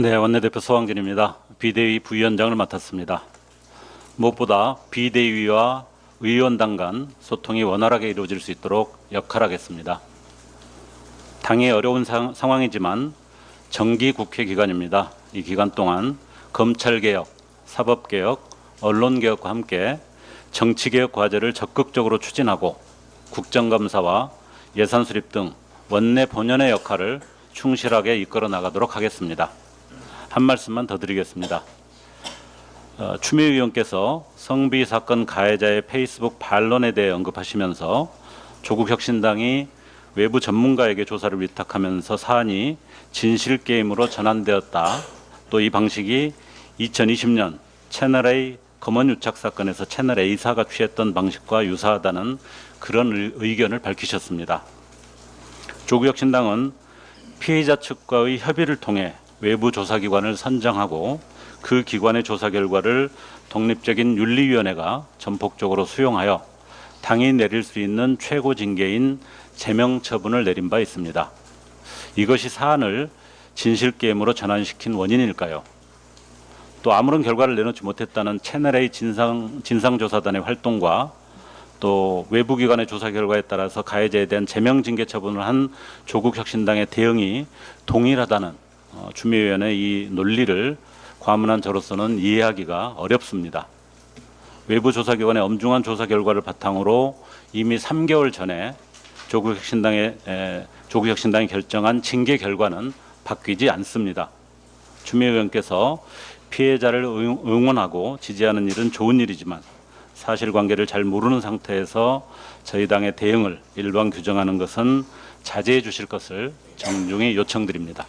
네, 원내대표 소황진입니다. 비대위 부위원장을 맡았습니다. 무엇보다 비대위와 의원당 간 소통이 원활하게 이루어질 수 있도록 역할하겠습니다. 당의 어려운 상, 상황이지만 정기 국회 기간입니다. 이 기간 동안 검찰개혁, 사법개혁, 언론개혁과 함께 정치개혁 과제를 적극적으로 추진하고 국정감사와 예산 수립 등 원내 본연의 역할을 충실하게 이끌어 나가도록 하겠습니다. 한 말씀만 더 드리겠습니다. 어, 추미애 의원께서 성비 사건 가해자의 페이스북 반론에 대해 언급하시면서 조국 혁신당이 외부 전문가에게 조사를 위탁하면서 사안이 진실 게임으로 전환되었다. 또 이 방식이 2020년 채널 A 검언 유착 사건에서 채널 A사가 취했던 방식과 유사하다는 그런 의- 의견을 밝히셨습니다. 조국 혁신당은 피해자 측과의 협의를 통해 외부 조사기관을 선정하고 그 기관의 조사 결과를 독립적인 윤리위원회가 전폭적으로 수용하여 당이 내릴 수 있는 최고 징계인 제명 처분을 내린 바 있습니다. 이것이 사안을 진실 게임으로 전환시킨 원인일까요? 또 아무런 결과를 내놓지 못했다는 채널A 진상 진상조사단의 활동과 또 외부 기관의 조사 결과에 따라서 가해자에 대한 제명 징계 처분을 한 조국 혁신당의 대응이 동일하다는 어, 추미애 의원의 이 논리를 과문한 저로서는 이해하기가 어렵습니다. 외부 조사 기관의 엄중한 조사 결과를 바탕으로 이미 3개월 전에 조국 혁신당의 에, 조국 혁신당이 결정한 징계 결과는 바뀌지 않습니다. 추미애 의원께서 피해자를 응- 응원하고 지지하는 일은 좋은 일이지만 사실관계를 잘 모르는 상태에서 저희 당의 대응을 일반 규정하는 것은 자제해 주실 것을 정중히 요청드립니다.